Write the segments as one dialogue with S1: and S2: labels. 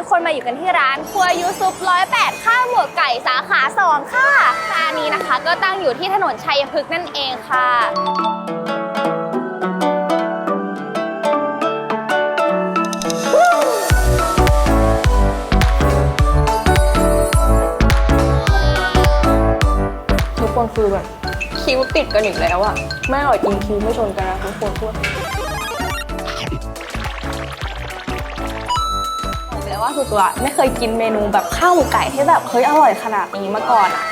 S1: ทุกคนมาอยู่กันที่ร้านครัวยูซุปร้อยแปดข้าวหมวกไก่สาขาสองค่ะร้านนี้นะคะก็ตั้งอยู่ที่ถนนชัยพฤกษ์นั่นเองค่ะ
S2: ทุกคนคือแบบคิ้วติดกันอีกแล้วอะไม่อร่อยจริงคิ้วไม่ชนกันนะทุกคนพูด ว่าสุดตัวไม่เคยกินเมนูแบบข้าวหมูไก่ที่แบบเฮ้ยอร่อยขนาดนี้มาก่อนอะ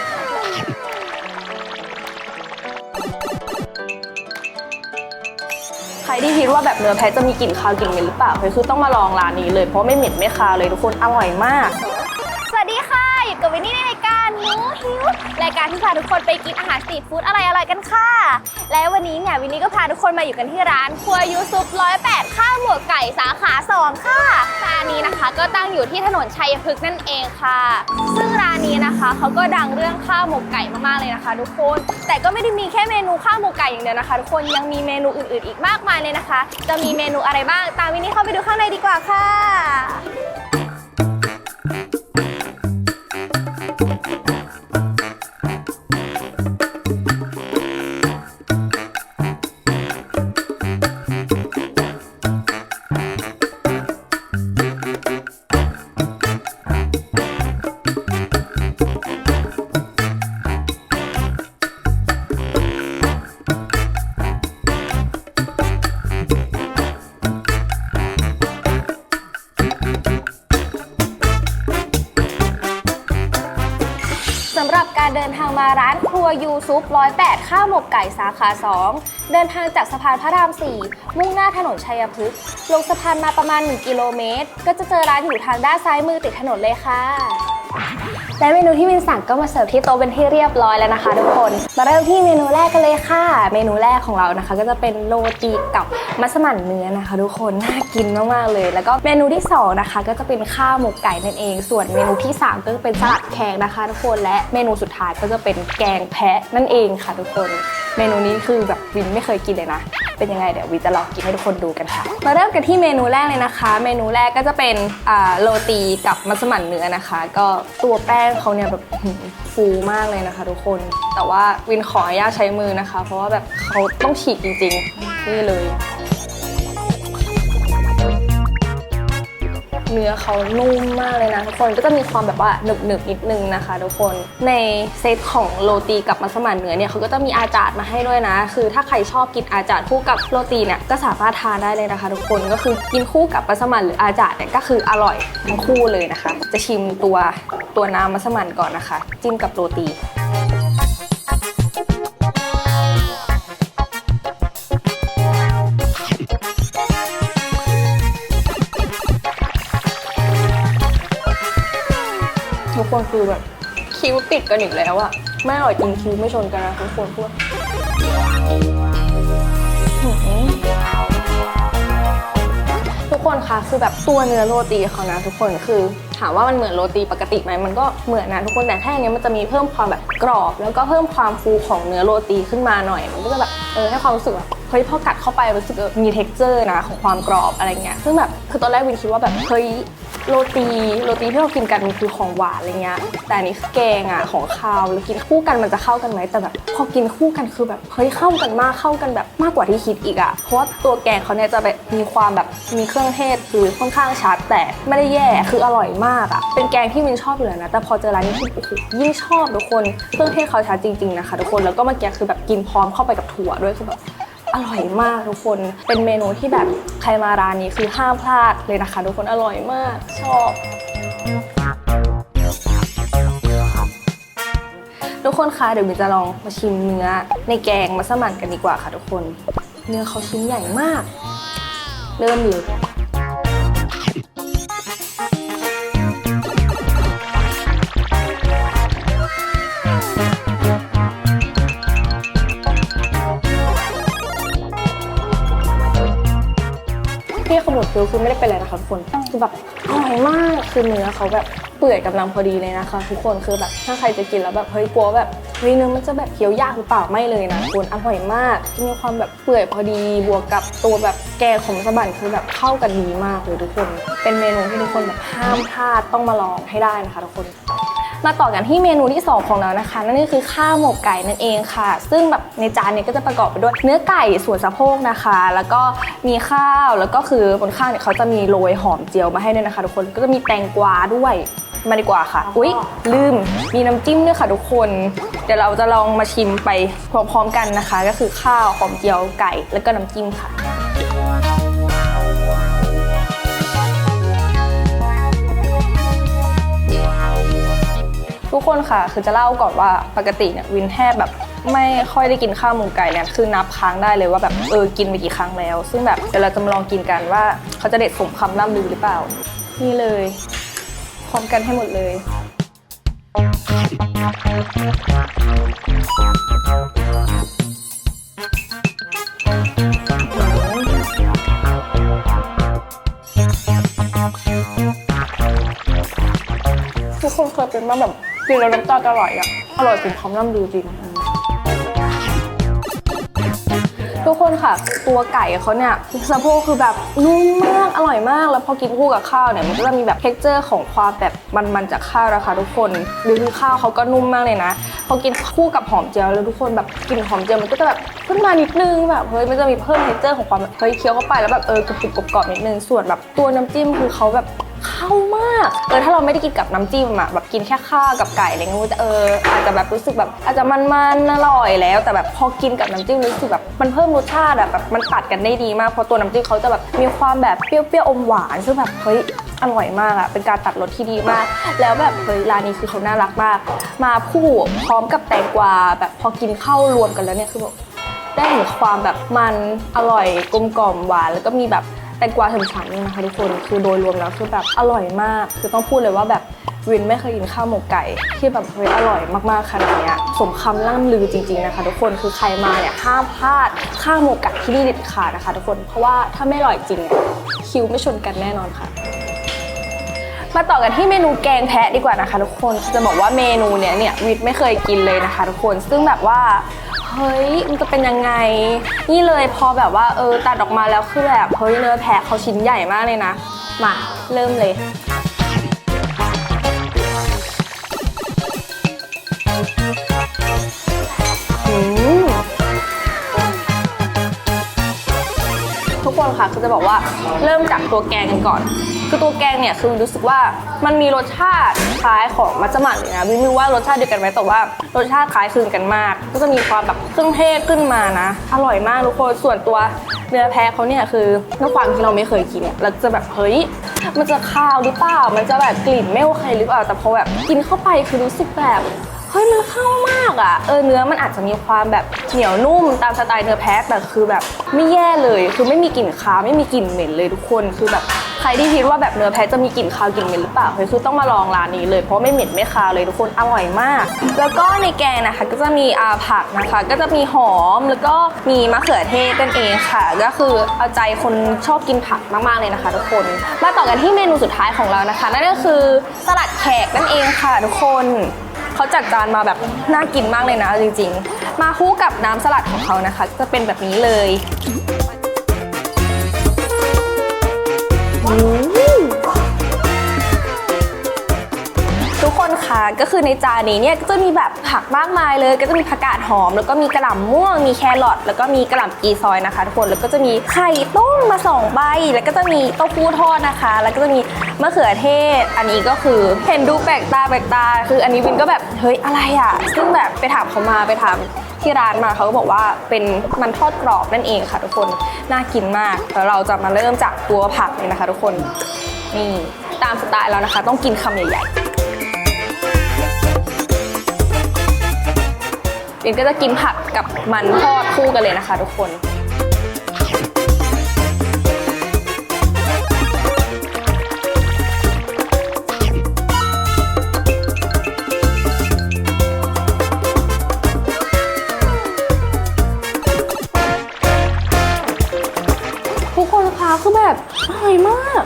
S2: ใครที่คิดว่าแบบเนื้อแพะจะมีกลิ่นคาวกลิ่นเหม็นหรือเปล่าเฮ้ยคือต้องมาลองร้านนี้เลยเพราะไม่เหม็นไม่คาวเลยทุกคนอร่อยมาก
S1: รายการที่พาทุกคนไปกินอาหารสตรีทฟู้ดอร่อยๆกันค่ะ และวันนี้เนี่ยวินนี่ก็พาทุกคนมาอยู่กันที่ร้าน ครัวยูซุปร้อยแปดข้าวหมวกไก่สาขาสองค่ะร้านนี้นะคะ ก็ตั้งอยู่ที่ถนนชัยพฤกษ์นั่นเองค่ะ ซึ่งร้านนี้นะคะเขาก็ดังเรื่องข้าวหมกไก่มากๆเลยนะคะ ทุกคน แต่ก็ไม่ได้มีแค่เมนูข้าวหมกไก่อย่างเดียวนะคะ ทุกคนยังมีเมนูอื่นๆ อีกมากมายเลยนะคะ จะมีเมนูอะไรบ้างตามวินนี่เข้าไปดูข้างในดีกว่าค่ะ ดินทางมาร้านครัวยูซุปร้อยแปดข้าวหมกไก่สาขา 2 เดินทางจากสะพานพระราม 4 มุ่งหน้าถนนชัยพฤกษ์ลงสะพานมาประมาณ 1 กิโลเมตร ก็จะเจอร้านอยู่ทางด้านซ้ายมือติดถนนเลยค่ะ และเมนูที่วินสั่งก็มาเสิร์ฟที่โต๊ะเป็นที่เรียบร้อยแล้วนะคะทุกคน มาเริ่มที่เมนูแรกกันเลยค่ะ เมนูแรกของเรานะคะ ก็จะเป็นโรตีกับมัสมั่นเนื้อนะคะ ทุกคนน่ากินมากๆเลย แล้วก็เมนูที่สองนะคะก็จะเป็นข้าวหมกไก่นั่นเอง ส่วนเมนูที่สามก็จะเป็นสลัดแขกนะคะ ทุกคนและเมนูสุดท้ายก็จะเป็นแกงแพะนั่นเองค่ะ ทุกคน เมนูนี้คือแบบวินไม่เคยกินเลยนะเป็นยังไงเดี๋ยววินจะลองกินให้ทุกคนดูกันค่ะ มาเริ่มกันที่เมนูแรกเลยนะคะ เมนูแรกก็จะเป็นอ่าโรตีกับมัสมั่นเนื้อนะคะ ก็ตัวแป้งเขาเนี่ยแบบฟูมากเลยนะคะทุกคน แต่ว่าวินขออนุญาตใช้มือนะคะ เพราะว่าแบบเขาต้องฉีกจริงๆ นี่เลย เนื้อเขานุ่มมากเลยนะทุกคนก็จะมีความแบบว่าหนึบหนึบนิดนึงนะคะ ทุกคนในเซตของโรตีกับมัสมั่นเนื้อเนี่ยเขาก็จะมีอาจาดมาให้ด้วยนะ คือถ้าใครชอบกินอาจาดคู่กับโรตีเนี่ยก็สามารถทานได้เลยนะคะ ทุกคนก็คือกินคู่กับมัสมั่นหรืออาจาดเนี่ยก็คืออร่อยทั้งคู่เลยนะคะ จะชิมตัวตัวน้ำมัสมั่นก่อนนะคะ จิ้มกับโรตี คือแบบคิ้วติดกันอีกแล้วอะไม่อร่อยจริงคิ้วไม่ชนกันนะทุกคนพูดทุกคนคะคือแบบตัวเนื้อโรตีเขานะ ทุกคนคือถามว่ามันเหมือนโรตีปกติไหมมันก็เหมือนนะทุกคนแต่แค่นเนี้ยมันจะมีเพิ่มความแบบกรอบ แล้วก็เพิ่มความฟูของเนื้อโรตีขึ้นมาหน่อย มันก็จะแบบเออให้ความรู้สึกแบบเฮ้ยพอกัดเข้าไปรู้สึกมี t e x t อร์นะของความกรอบอะไรเงี้ยซึ่งแบบคือตอนแรกวินคิดว่าแบบเฮ้ย โรตีโรตีที่เรากินกันมันคือของหวานอะไรเงี้ยแต่อันนี้แกงอะของคาวแล้วกินคู่กันมันจะเข้ากันไหมแต่แบบพอกินคู่กันคือแบบเฮ้ยเข้ากันมากเข้ากันแบบมากกว่าที่คิดอีกอะเพราะว่าตัวแกงเขาเนี่ยจะแบบมีความแบบมีเครื่องเทศคือค่อนข้างชัดแต่ไม่ได้แย่คืออร่อยมากอะเป็นแกงที่มินชอบอยู่แล้วนะแต่พอเจอร้านนี้คือโอ้โหยิ่งชอบทุกคนเครื่องเทศเขาชัดจริงๆนะคะทุกคนแล้วก็เมื่อกี้คือแบบกินพร้อมเข้าไปกับถั่วด้วยคือแบบ อร่อยมากทุกคน เป็นเมนูที่แบบใครมาร้านนี้คือห้ามพลาดเลยนะคะ ทุกคนอร่อยมาก ชอบ ทุกคนคะเดี๋ยวมินจะลองมาชิมเนื้อในแกงมัสมั่นกันดีกว่าค่ะทุกคน เนื้อเขาชิ้นใหญ่มาก เริ่มเลย
S2: คิ้วคือไม่ได้เป็นอะไรนะคะทุกคนคือแบบอร่อยมากคือเนื้อเขาแบบเปื่อยกำลังพอดีเลยนะคะ ทุกคนคือแบบถ้าใครจะกินแล้วแบบเฮ้ยกลัวแบบเฮ้ยเนื้อมันจะแบบเคี้ยวยากหรือเปล่าไม่เลยนะคุณอร่อยมากมีความแบบเปื่อยพอดีบวกกับตัวแบบแกงของสะบันคือแบบเข้ากันดีมากเลยทุกคน เป็นเมนูที่ทุกคนแบบห้ามพลาดต้องมาลองให้ได้นะคะทุกคน มาต่อกันที่เมนูที่ 2 ของเรานะคะ นั่นก็คือข้าวหมกไก่นั่นเองค่ะ ซึ่งแบบในจานเนี่ยก็จะประกอบไปด้วยเนื้อไก่ส่วนสะโพกนะคะ แล้วก็มีข้าวแล้วก็คือบนข้าวเนี่ยเขาจะมีโรยหอมเจียวมาให้ด้วยนะคะ ทุกคนก็จะมีแตงกวาด้วยมาดีกว่าค่ะ อุ๊ย ลืม มีน้ำจิ้มด้วยค่ะทุกคน เดี๋ยวเราจะลองมาชิมไปพร้อมๆกันนะคะ ก็คือข้าวหอมเจียวไก่ แล้วก็น้ำจิ้มค่ะ ทุกคนค่ะคือจะเล่าก่อนว่าปกติเนี่ยวินแทบแบบไม่ค่อยได้กินข้าวหมูไก่เนี่ยคือนับครั้งได้เลยว่าแบบเออกินไปกี่ครั้งแล้ว ซึ่งแบบเดี๋ยวเราจะมาลองกินกันว่าเขาจะเด็ดสมคำล่ำลือหรือเปล่า นี่เลยพร้อมกันให้หมดเลย คนเคยเป็นมาแบบกินแล้วน้ำตาจะไหลอะอร่อยจริงพร้อมน้ำดูจริง ทุกคนค่ะ ตัวไก่เขาเนี่ยสะโพกคือแบบนุ่มมาก อร่อยมาก แล้วพอกินคู่กับข้าวเนี่ย มันก็จะมีแบบเท็กเจอร์ของความแบบมันๆจากข้าวนะคะทุกคนหรือคือข้าวเขาก็นุ่มมากเลยนะ พอกินคู่กับหอมเจียวแล้วทุกคนแบบกินหอมเจียวมันก็จะแบบขึ้นมานิดนึงแบบเฮ้ยมันจะมีเพิ่มเท็กเจอร์ของความแบบเฮ้ยเคี้ยวเข้าไปแล้วแบบเออกรุบกรอบนิดนึงส่วนแบบตัวน้ำจิ้มคือเขาแบบ เข้ามากเออถ้าเราไม่ได้กินกับน้ำจิ้มอะแบบกินแค่ข้าวกับไก่อะไรเงี้ยมันจะเอออาจจะแบบรู้สึกแบบ อาจจะมันๆอร่อยแล้ว แต่แบบพอกินกับน้ำจิ้มรู้สึกแบบมันเพิ่มรสชาติอะแบบมันตัดกันได้ดีมากเพราะตัวน้ำจิ้มเขาจะแบบมีความแบบเปรี้ยวๆอมหวานซึ่งแบบเฮ้ยอร่อยมากอะเป็นการตัดรสที่ดีมาก แล้วแบบเฮ้ยร้านนี้คือเขาน่ารักมาก มาคู่พร้อมกับแตงกวาแบบพอกินเข้ารวมกันแล้วเนี่ยคือแบบได้ถึงความแบบมันอร่อยกลมกล่อมหวานแล้วก็มีแบบ แตงกวาฉ่ำๆนี่นะคะทุกคน คือโดยรวมแล้วคือแบบอร่อยมาก คือต้องพูดเลยว่าแบบวินไม่เคยกินข้าวหมกไก่ที่แบบเฮ้ยอร่อยมากๆขนาดเนี้ยสมคำล่ำลือจริงๆนะคะ ทุกคนคือใครมาเนี่ยห้ามพลาดข้าวหมกไก่ที่นี่เด็ดขาดนะคะ ทุกคนเพราะว่าถ้าไม่อร่อยจริงเนี่ยคิวไม่ชนกันแน่นอนค่ะ มาต่อกันที่เมนูแกงแพะดีกว่านะคะ ทุกคนจะบอกว่าเมนูเนี้ยเนี่ยวิทไม่เคยกินเลยนะคะ ทุกคนซึ่งแบบว่า เฮ้ยมันจะเป็นยังไง นี่เลยพอแบบว่าเออตัดออกมาแล้วคือแบบเฮ้ยเนื้อแพะเขาชิ้นใหญ่มากเลยนะ มาเริ่มเลย ค่ะคือจะบอกว่าเริ่มจากตัวแกงกันก่อน คือตัวแกงเนี่ยคือรู้สึกว่ามันมีรสชาติคล้ายของมัสมั่นเลยนะวิไม่รู้ว่ารสชาติเดียวกันไหมแต่ว่ารสชาติคล้ายคลึงกันมาก ก็จะมีความแบบเครื่องเทศขึ้นมานะ อร่อยมากทุกคนส่วนตัวเนื้อแพะเขาเนี่ยคือด้วยความที่เราไม่เคยกินเนี่ยเราจะแบบเฮ้ยมันจะคาวหรือเปล่ามันจะแบบกลิ่นไม่โอเคหรือเปล่าแต่พอแบบกินเข้าไปคือรู้สึกแบบ เฮ้ยมันเข้ามากอะ่ะเออเนื้อมันอาจจะมีความแบบเหนียวนุ่มตามสไตล์เนื้อแพะแต่คือแบบไม่แย่เลย คือไม่มีกลิ่นคาวไม่มีกลิ่นเหม็นเลยทุกคนคือแบบใครที่คิดว่าแบบเนื้อแพะจะมีกลิ่นคาวกลิ่นเหม็นหรือเปล่าเฮ้ยคือต้องมาลองร้านนี้เลยเพราะไม่เหม็นไม่คาวเลยทุกคนอร่อยมาก แล้วก็ในแกงนะคะก็จะมีอาผักนะคะ ก็จะมีหอมแล้วก็มีมะเขือเทศนั่นเองค่ะ ก็คือเอาใจคนชอบกินผักมากๆเลยนะคะ ทุกคนมาต่อกันที่เมนูสุดท้ายของเรานะคะนั่นก็คือสลัดแขกนั่นเองค่ะทุกคน เขาจัดจานมาแบบน่ากินมากเลยนะจริง ๆ มาคู่กับน้ำสลัดของเขานะคะ จะเป็นแบบนี้เลยทุกคนคะก็คือในจานนี้เนี่ยก็จะมีแบบผักมากมายเลย ก็จะมีผักกาดหอม แล้วก็มีกระหล่ำม่วง มีแครอทแล้วก็มีกระหล่ำกีซอยนะคะทุกคนแล้วก็จะมีไข่ต้มมาสองใบ แล้วก็จะมีเต้าหู้ทอดนะคะ แล้วก็จะมี มะเขือเทศ อันนี้ก็คือเห็นดูแปลกตาแปลกตา คืออันนี้วินก็แบบเฮ้ยอะไรอะ ซึ่งแบบไปถามเขามาไปถามที่ร้านมาเขาก็บอกว่าเป็นมันทอดกรอบนั่นเองค่ะทุกคนน่ากินมากแล้วเราจะมาเริ่มจากตัวผักเลยนะคะ ทุกคนนี่ตามสไตล์แล้วนะคะ ต้องกินคำใหญ่ๆเอ็นก็จะกินผักกับมันทอดคู่กันเลยนะคะ ทุกคน แบบอร่อยมาก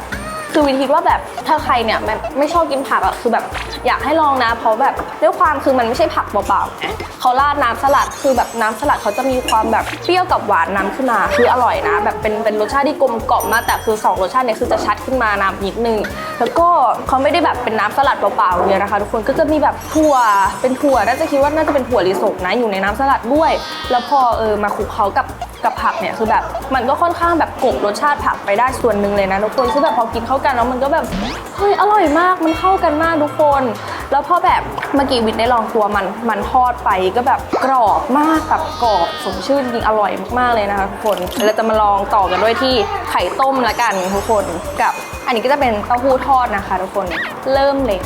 S2: คือวินคิดว่าแบบถ้าใครเนี่ยแบบไม่ชอบกินผักอะคือแบบอยากให้ลองนะ เพราะแบบด้วยความคือมันไม่ใช่ผักเปล่าๆนะเขาราดน้ำสลัดคือแบบน้ำสลัดเขาจะมีความแบบเปรี้ยวกับหวานน้ำขึ้นมา คืออร่อยนะ แบบเป็นเป็นรสชาติที่กลมกล่อมมากแต่คือสองรสชาติเนี่ยคือจะชัดขึ้นมาน้ำนิดนึงแล้วก็เขาไม่ได้แบบเป็นน้ำสลัดเปล่าๆอย่างเดียวนะคะ ทุกคนก็จะมีแบบถั่วเป็นถั่วน่าจะคิดว่าน่าจะเป็นถั่วลิสงนะอยู่ในน้ำสลัดด้วย แล้วพอเออมาคลุกเคล้ากับ กับผักเนี่ยคือแบบมันก็ค่อนข้างแบบกลบรสชาติผักไปได้ส่วนหนึ่งเลยนะทุกคนคือแบบพอกินเข้ากันแล้วมันก็แบบเฮ้ยอร่อยมากมันเข้ากันมากทุกคน แล้วพอแบบเมื่อกี้วิทย์ได้ลองตัวมันมันทอดไปก็แบบกรอบมากแบบกรอบสมชื่นจริงอร่อยมากๆเลยนะคะทุกคนเราจะมาลองต่อกันด้วยที่ไข่ต้มละกันทุกคนกับ อันนี้ก็จะเป็นเต้าหู้ทอดนะคะ ทุกคนเริ่มเลย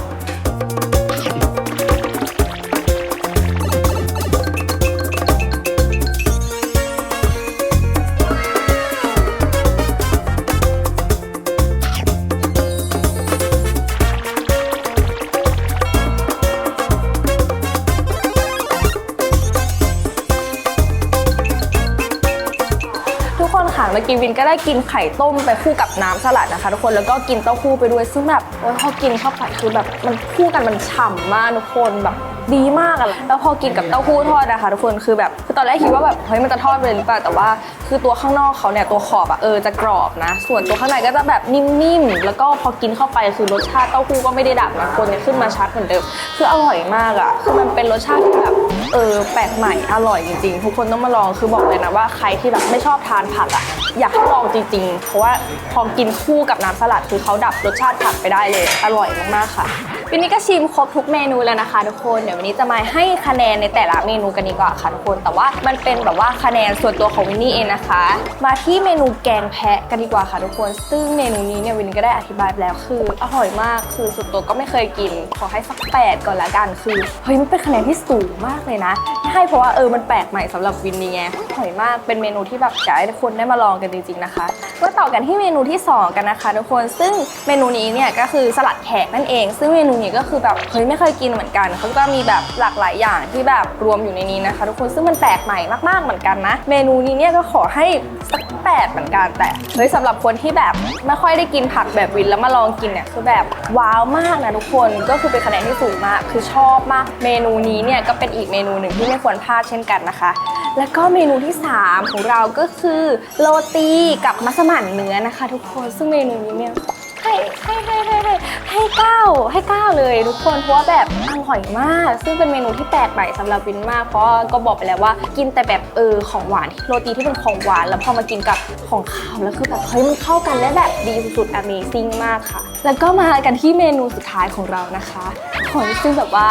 S2: อกี้วินก็ได้กินไข่ต้มไปคู่กับน้ำสลัดนะคะ ทุกคนแล้วก็กินเต้าหู้ไปด้วยซึ่งแบบโอ้ยพอกินเข้าไปคือแบบมันคู่กันมันฉ่ำมากทุกคนแบบ ดีมากอะแล้วพอกินกับเต้าหู้ทอดนะคะทุกคนคือแบบคือตอนแรกคิดว่าแบบเฮ้ยมันจะทอดไปเลยหรือเปล่าแต่ว่า คือตัวข้างนอกเขาเนี่ยตัวขอบอะเออจะกรอบนะ ส่วนตัวข้างในก็จะแบบนิ่มๆแล้วก็พอกินเข้าไปคือรสชาติเต้าหู้ก็ไม่ได้ดับนะคนเนี่ยขึ้นมาชัดเหมือนเดิมคืออร่อยมากอะคือมันเป็นรสชาติที่แบบเออแปลกใหม่อร่อยจริงๆทุกคนต้องมาลองคือบอกเลยนะว่าใครที่แบบไม่ชอบทานผักอะอยากให้ลองจริงๆ เพราะว่าพอกินคู่กับน้ำสลัดคือเขาดับรสชาติผักไปได้เลย อร่อยมากๆค่ะวันนี้ก็ชิมครบทุกเมนูแล้วนะคะทุกคนเดี๋ยววันนี้จะมาให้คะแนนในแต่ละเมนูกันดีกว่าค่ะทุกคน แต่ว่ามันเป็นแบบว่าคะแนนส่วนตัวของวินนี่เองนะคะ มาที่เมนูแกงแพะกันดีกว่าค่ะทุกคน ซึ่งเมนูนี้เนี่ยวินก็ได้อธิบายไปแล้วคือ อร่อยมากคือส่วนตัวก็ไม่เคยกิน ขอให้สักแปดก่อนละกันคือเฮ้ยมันเป็นคะแนนที่สูงมากเลยนะให้เพราะว่าเออมันแปลกใหม่สำหรับวินนี่ไงอร่อยมากเป็นเมนูที่แบบอยากให้ทุกคนได้มาลองกันจริงๆนะคะมาต่อกันที่เมนูที่สองกันนะคะทุกคนซึ่งเมนูนี้เนี่ยก็คือสลัดแขกนั่นเอง ซึ่งเมนูนี้ก็คือแบบเฮ้ยไม่เคยกินเหมือนกันเขาก็มีแบบหลากหลายอย่างที่แบบรวมอยู่ในนี้นะคะ ทุกคนซึ่งมันแปลกใหม่มากๆเหมือนกันนะ เมนูนี้เนี่ยก็ขอให้สักแปดเหมือนกันแต่เฮ้ยสำหรับคนที่แบบไม่ค่อยได้กินผักแบบวินแล้วมาลองกินเนี่ยคือแบบว้าวมากนะทุกคนก็คือเป็นคะแนนที่สูงมากคือชอบมาก เมนูนี้เนี่ยก็เป็นอีกเมนูหนึ่งที่ไม่ควรพลาดเช่นกันนะคะ แล้วก็เมนูที่ 3 ของเราก็คือโรตีกับมัสมั่นเนื้อนะคะ ทุกคนซึ่งเมนูนี้เนี่ย ให้ให้ให้ให้ให้ให้เก้าให้เก้าเลยทุกคนเพราะว่าแบบอร่อยมาก ซึ่งเป็นเมนูที่แปลกใหม่สำหรับวินมาก เพราะก็บอกไปแล้วว่ากินแต่แบบเออของหวานโรตีที่เป็นของหวาน แล้วพอมากินกับของข้าวแล้วคือแบบเฮ้ยมันเข้ากันและแบบดีสุดๆ Amazing มากค่ะ แล้วก็มากันที่เมนูสุดท้ายของเรานะคะของซึ่งแบบว่า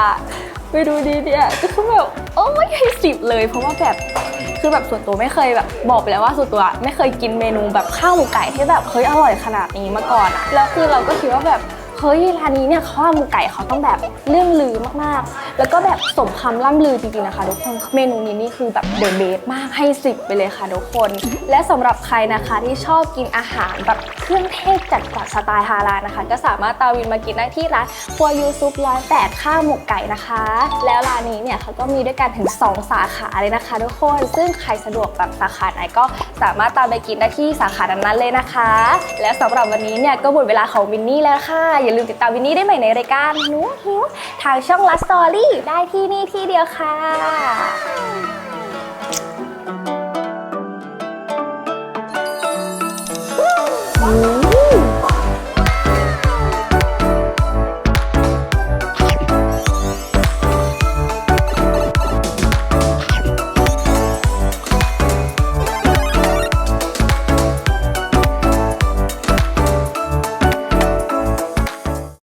S2: เมนูนี้เนี่ยก็คือแบบโอ้ยให้สิบเลย เพราะว่าแบบ คือแบบส่วนตัวไม่เคยแบบบอกไปแล้วว่าส่วนตัวไม่เคยกินเมนูแบบข้าวหมูไก่ที่แบบเฮ้ยอร่อยขนาดนี้มาก่อนอะแล้วคือเราก็คิดว่าแบบ เฮ้ยร้านนี้เนี่ยข้าวหมูไก่เขาต้องแบบเรื่องลือมากๆ แล้วก็แบบสมคำล่ำลือจริงๆนะคะทุกคนเมนูนี้นี่คือแบบเดอะเบสมากให้สิบไปเลยค่ะทุกคน และสำหรับใครนะคะที่ชอบกินอาหารแบบเครื่องเทศจัดกว่าสไตล์ฮาลาลนะคะ ก็สามารถตาวินมากินได้ที่ร้านครัวยูซุปร้อยแปดข้าวหมกไก่นะคะ แล้วร้านนี้เนี่ยเขาก็มีด้วยกันถึง 2 สาขาเลยนะคะ ทุกคน ซึ่งใครสะดวกแบบสาขาไหนก็สามารถตามไปกินได้ที่สาขานั้นๆเลยนะคะ และสำหรับวันนี้เนี่ยก็หมดเวลาของวินนี่แล้วค่ะอย่าลืมติดตามวินนี่ได้ใหม่ในรายการหนูหิวทางช่องลัสตอรี่ได้ที่นี่ที่เดียวค่ะโอ้